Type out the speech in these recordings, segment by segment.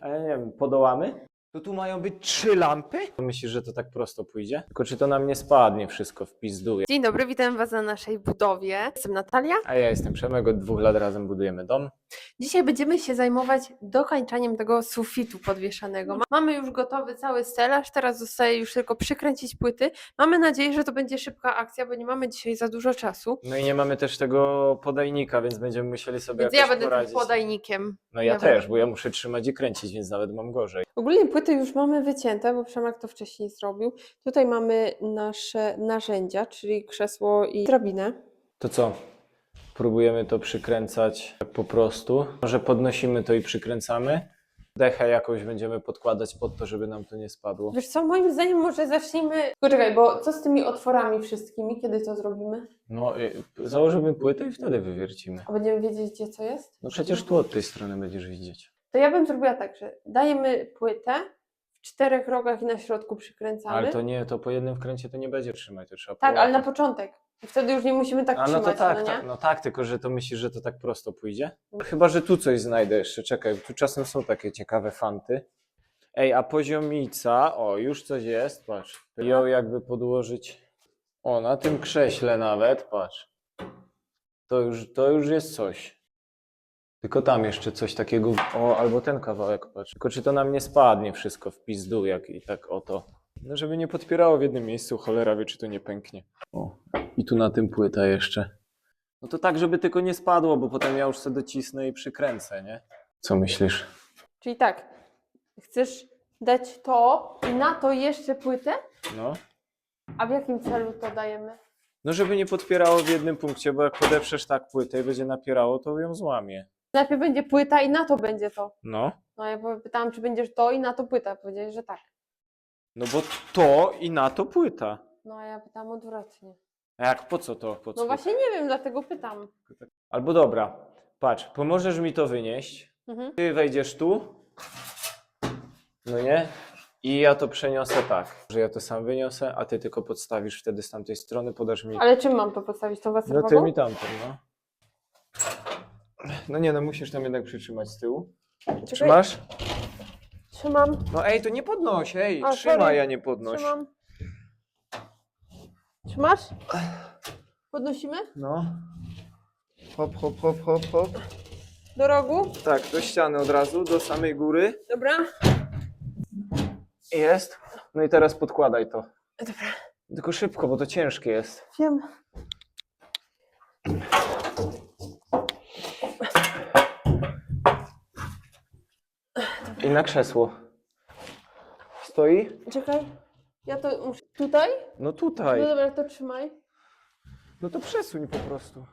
A ja nie wiem, podołamy? To tu mają być trzy lampy? Myślisz, że to tak prosto pójdzie? Tylko czy to nam nie spadnie wszystko w pizdu? Dzień dobry, witam Was na naszej budowie. Jestem Natalia. A ja jestem Przemek, od dwóch lat razem budujemy dom. Dzisiaj będziemy się zajmować dokańczaniem tego sufitu podwieszanego. Mamy już gotowy cały stelaż, teraz zostaje już tylko przykręcić płyty. Mamy nadzieję, że to będzie szybka akcja, bo nie mamy dzisiaj za dużo czasu. No i nie mamy też tego podajnika, więc będziemy musieli sobie Więc jakoś ja będę poradzić. tym podajnikiem. No ja, ja też, będę. bo ja muszę trzymać i kręcić, więc nawet mam gorzej. Ogólnie płyty już mamy wycięte, bo Przemek to wcześniej zrobił. Tutaj mamy nasze narzędzia, czyli krzesło i drabinę. To co? Próbujemy to przykręcać tak po prostu. Może podnosimy to i przykręcamy. Dechę jakąś będziemy podkładać pod to, żeby nam to nie spadło. Wiesz co, moim zdaniem może zacznijmy... Poczekaj, bo co z tymi otworami wszystkimi, kiedy to zrobimy? No, y, założymy płytę i wtedy wywiercimy. A będziemy wiedzieć, gdzie co jest? No przecież tu od tej strony będziesz widzieć. To ja bym zrobiła tak, że dajemy płytę czterech rogach i na środku przykręcamy. Ale to nie, to po jednym wkręcie to nie będzie trzymać, to trzeba Tak, ale na połapać. początek. I wtedy już nie musimy tak A no trzymać, to tak, no nie? tak, no tak, tylko że to myślisz, że to tak prosto pójdzie? Chyba, że tu coś znajdę jeszcze, czekaj, tu czasem są takie ciekawe fanty. Ej, a poziomica, o, już coś jest, patrz. Ją jakby podłożyć, o, na tym krześle nawet, patrz. To już, to już jest coś. Tylko tam jeszcze coś takiego, o, albo ten kawałek, patrz. Tylko czy to nam nie spadnie wszystko w pizdu, jak i tak oto. No żeby nie podpierało w jednym miejscu, cholera wie, czy to nie pęknie. O, i tu na tym płyta jeszcze. No to tak, żeby tylko nie spadło, bo potem ja już sobie docisnę i przykręcę, nie? Co myślisz? Czyli tak, chcesz dać to i na to jeszcze płytę? No? A w jakim celu to dajemy? No żeby nie podpierało w jednym punkcie, bo jak podeprzesz tak płytę i będzie napierało, to ją złamie. Najpierw będzie płyta i na to będzie to. No? No ja pytałam, czy będziesz to i na to płyta. Powiedziałeś, że tak. No bo to i na to płyta. No a ja pytam odwrotnie. A jak, po co to? Po co? No właśnie nie wiem, dlatego pytam. Albo dobra, patrz, pomożesz mi to wynieść, Mhm. ty wejdziesz tu, no nie? I ja to przeniosę tak, że ja to sam wyniosę, a ty tylko podstawisz wtedy z tamtej strony, podasz mi Ale czym mam to postawić? Tą No waserwagą? ty mi tamtym, no. No nie, no musisz tam jednak przytrzymać z tyłu. Czekaj, Trzymasz? Trzymam, No ej, to nie podnoś, ej, A, trzymaj, sorry. ja nie podnoś. trzymam. Trzymasz? Podnosimy? No. Hop, hop, hop, hop, hop. Do rogu? Tak, do ściany od razu, do samej góry. Dobra. Jest. No i teraz podkładaj to. Dobra. Tylko szybko, bo to ciężkie jest. Wiem. I na krzesło. Stoi? Czekaj. Ja to muszę... Tutaj? No tutaj. No dobra, to trzymaj. No to przesuń po prostu.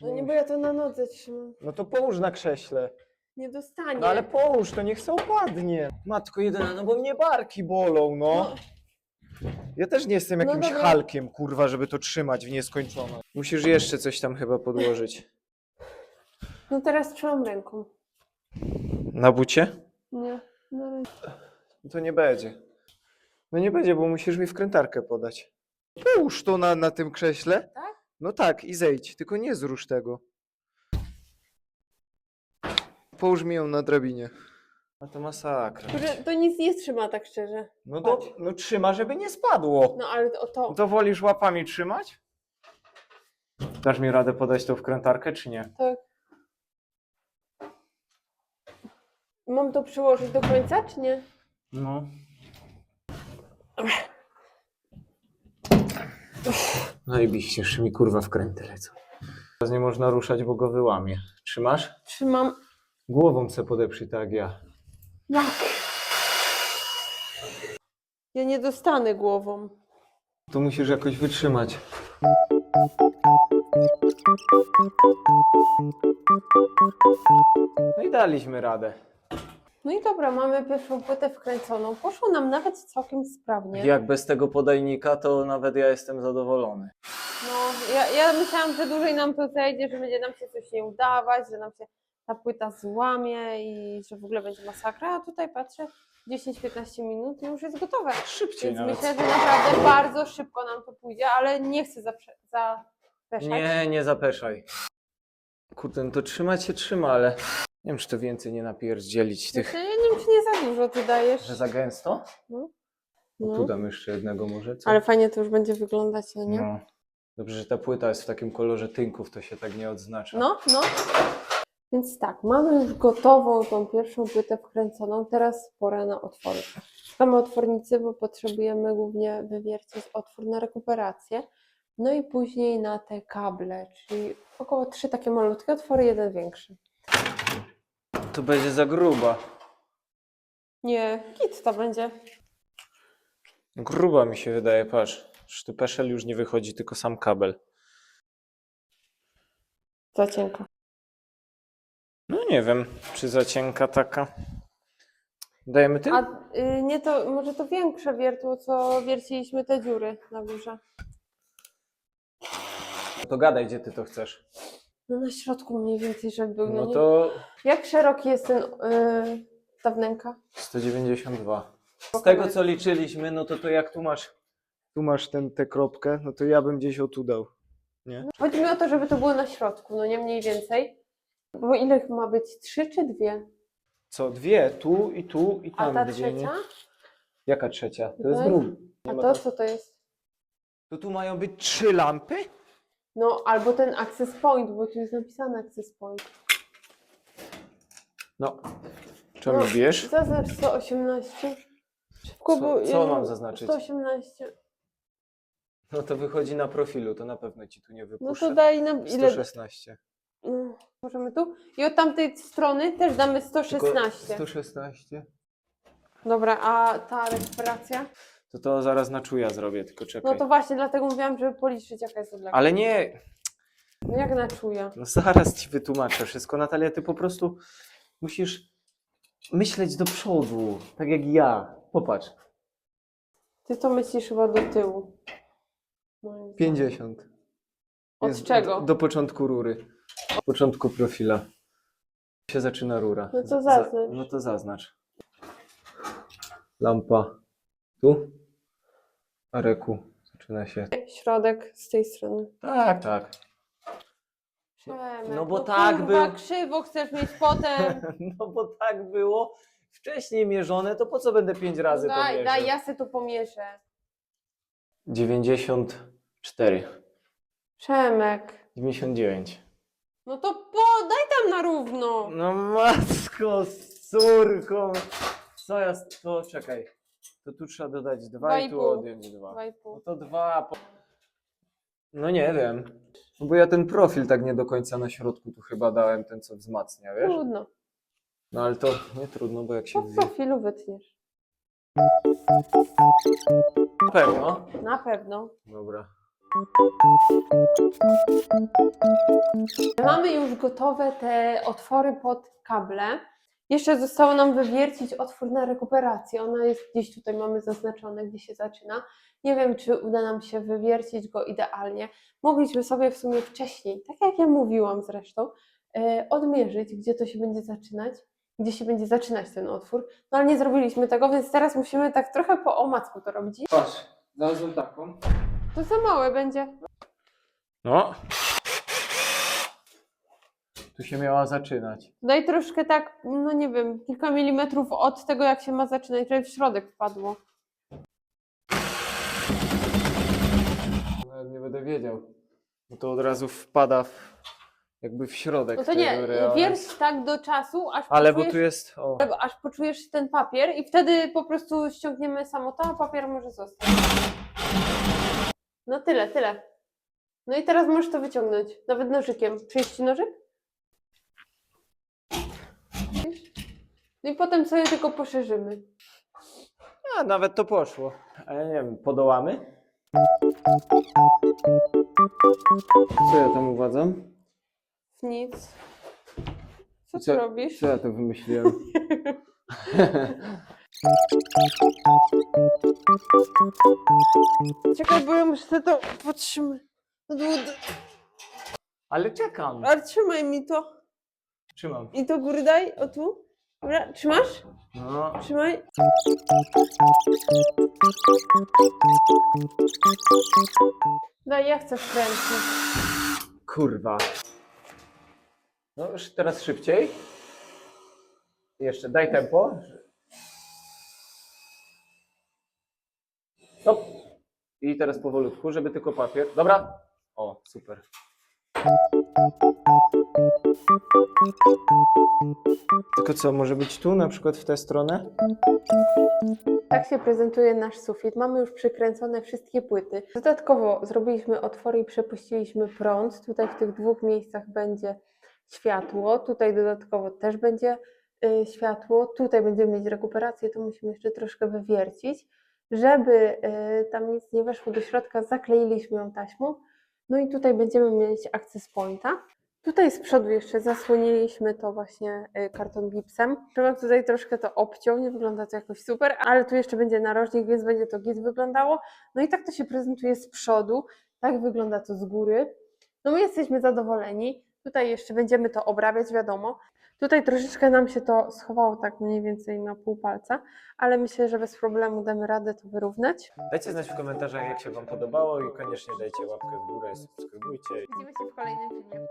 No nie, bo ja to na nodze trzymam. No to połóż na krześle. Nie dostanie. No ale połóż, to niech se upadnie. Matko jedyna, no bo mnie barki bolą, no. No, Ja też nie jestem No jakimś dobra. halkiem, kurwa, żeby to trzymać w nieskończoność. Musisz jeszcze coś tam chyba podłożyć. no teraz trzymam ręką. Na bucie? Nie. Na. No to nie będzie. No nie będzie, bo musisz mi wkrętarkę podać. Połóż to na, na tym krześle. Tak? No tak, i zejdź, tylko nie zrusz tego. Połóż mi ją na drabinie. A to masakra. Kurde, to nic nie trzyma tak szczerze. No, do, no trzyma, żeby nie spadło. No ale o to. To wolisz łapami trzymać? Dasz mi radę podać tą wkrętarkę, czy nie? Tak. Mam to przyłożyć do końca, czy nie? No. Zajebiście, jeszcze mi kurwa wkręty lecą. Teraz nie można ruszać, bo go wyłamie. Trzymasz? Trzymam. Głową se podeprzyj tak jak ja. Jak? Ja nie dostanę głową. To musisz jakoś wytrzymać. No i daliśmy radę. No i dobra, mamy pierwszą płytę wkręconą. Poszło nam nawet całkiem sprawnie. Jak bez tego podajnika, to nawet ja jestem zadowolony. No, ja, ja myślałam, że dłużej nam to zejdzie, że będzie nam się coś nie udawać, że nam się ta płyta złamie i że w ogóle będzie masakra, a tutaj patrzę 10-15 minut i już jest gotowe. Szybciej Więc nawet. myślę, że naprawdę bardzo szybko nam to pójdzie, ale nie chcę zaprze- zapeszać. Nie, nie zapeszaj. Kurde, no to trzymać się trzyma, ale Nie wiem, czy to więcej nie napierdzielić tych, Znaczy, ja nie wiem, czy nie za dużo ty dajesz. że za gęsto? No. Tu dam jeszcze jednego może, co? Ale fajnie to już będzie wyglądać, no nie? No. Dobrze, że ta płyta jest w takim kolorze tynków, to się tak nie odznacza. No, no. Więc tak, mamy już gotową tą pierwszą płytę wkręconą, teraz pora na otwory. Mamy otwornicy, bo potrzebujemy głównie wywiercić otwór na rekuperację, no i później na te kable, czyli około trzy takie malutkie otwory, jeden większy. To będzie za gruba. Nie, kit to będzie. Gruba mi się wydaje, patrz. Że tu peszel już nie wychodzi, tylko sam kabel. Za cienko. No nie wiem, czy za cienka taka. Dajemy tym? A y, nie to, może to większe wiertło, co wierciliśmy te dziury na górze. To gadaj, gdzie ty to chcesz. No na środku mniej więcej, żeby był. No nie? to Jak szeroki jest ten, y, ta wnęka? 192. Z tego co liczyliśmy, no to to jak tu masz, tu masz ten, tę kropkę, no to ja bym gdzieś o tu dał. Nie? Chodzi mi o to, żeby to było na środku, no nie mniej więcej. Bo ile ma być? Trzy czy dwie? Co, dwie? Tu i tu i A tam ta gdzie, nie? trzecia? Jaka trzecia? To jest druga. Nie A ma to tam- co to jest? To tu mają być trzy lampy? No albo ten access point, bo tu jest napisane access point. No. Czemu No, bierz? Zaznacz 118. Szybko, Co- bo co ja- mam zaznaczyć? 118. No to wychodzi na profilu, to na pewno ci tu nie No wypuszczę. to daj nam ile? 116. No, Możemy tu? I od tamtej strony też damy Tylko 116. 116. Dobra, a ta rekuperacja? To to zaraz na czuja zrobię, tylko czekaj. No to właśnie dlatego mówiłam, żeby policzyć jaka jest odległość. Ale nie, No jak na czuja? no zaraz ci wytłumaczę wszystko. Natalia, ty po prostu musisz myśleć do przodu, tak jak ja. Popatrz. Ty to myślisz chyba do tyłu. Moim zdaniem. 50. Od czego? Do, do początku rury. Od początku profila. się zaczyna rura. No to Za- zaznacz. No to zaznacz. Lampa. Tu. A reku. Zaczyna się. Środek z tej strony. Tak, tak. Przemek, no bo tak kurwa, był. krzywo chcesz mieć potem. No bo tak było wcześniej mierzone, to po co będę pięć razy to daj, mierzył? daj, ja se tu pomierzę. 94. Przemek. 99. No to po, daj tam na równo. No matko z córką. Co ja... z- To czekaj. To tu trzeba dodać dwa Dwa i i tu pół. odjąć dwa. Dwa i No to dwa. Po... No nie wiem. No bo ja ten profil tak nie do końca na środku tu chyba dałem, ten co wzmacnia, wiesz? Trudno. No ale to nie trudno, bo jak się Po wzi... profilu wytniesz. Na pewno. Na pewno. Dobra. Mamy już gotowe te otwory pod kable. Jeszcze zostało nam wywiercić otwór na rekuperację. Ona jest gdzieś tutaj, mamy zaznaczone, gdzie się zaczyna. Nie wiem, czy uda nam się wywiercić go idealnie. Mogliśmy sobie w sumie wcześniej, tak jak ja mówiłam zresztą, e, odmierzyć, gdzie to się będzie zaczynać, gdzie się będzie zaczynać ten otwór. No ale nie zrobiliśmy tego, więc teraz musimy tak trochę po omacku to robić. Patrz, znalazłem taką. To za małe będzie. No. Tu się miała zaczynać. Daj troszkę tak, no nie wiem, kilka milimetrów od tego, jak się ma zaczynać, żeby w środek wpadło. Nawet nie będę wiedział. Bo to od razu wpada w, jakby w środek No to nie, wierć tak do czasu, aż Ale bo poczujesz, tu jest. O. aż poczujesz ten papier i wtedy po prostu ściągniemy samo to, a papier może zostać. No tyle, tyle. No i teraz możesz to wyciągnąć, nawet nożykiem. Przyjść ci nożyk? No i potem sobie tylko poszerzymy. A, nawet to poszło. Ale nie wiem, podołamy? Co ja tam uważam? Nic. Co ty robisz? Co ja to wymyśliłem? Czekaj, bo ja muszę sobie to podtrzymać. No Ale czekam. Ale trzymaj mi to. Trzymam. I do góry daj, o tu. Dobra, trzymasz? No. Trzymaj. Daj, ja chcę wkręcić. Kurwa. No już teraz szybciej. Jeszcze daj tempo. Stop. I teraz powolutku, żeby tylko papier. Dobra. O, super. Tylko co, może być tu, na przykład w tę stronę? Tak się prezentuje nasz sufit. Mamy już przykręcone wszystkie płyty. Dodatkowo zrobiliśmy otwory i przepuściliśmy prąd. Tutaj w tych dwóch miejscach będzie światło. Tutaj dodatkowo też będzie y, światło. Tutaj będziemy mieć rekuperację, to musimy jeszcze troszkę wywiercić. Żeby y, tam nic nie weszło do środka, zakleiliśmy ją taśmą. No i tutaj będziemy mieć access pointa. Tutaj z przodu jeszcze zasłoniliśmy to właśnie y, karton gipsem. Przemek tutaj troszkę to obciął, nie wygląda to jakoś super, ale tu jeszcze będzie narożnik, więc będzie to git wyglądało. No i tak to się prezentuje z przodu, tak wygląda to z góry. No my jesteśmy zadowoleni. Tutaj jeszcze będziemy to obrabiać, wiadomo. Tutaj troszeczkę nam się to schowało tak mniej więcej na pół palca, ale myślę, że bez problemu damy radę to wyrównać. Dajcie znać w komentarzach, jak się Wam podobało i koniecznie dajcie łapkę w górę, subskrybujcie. Widzimy się w kolejnym filmie.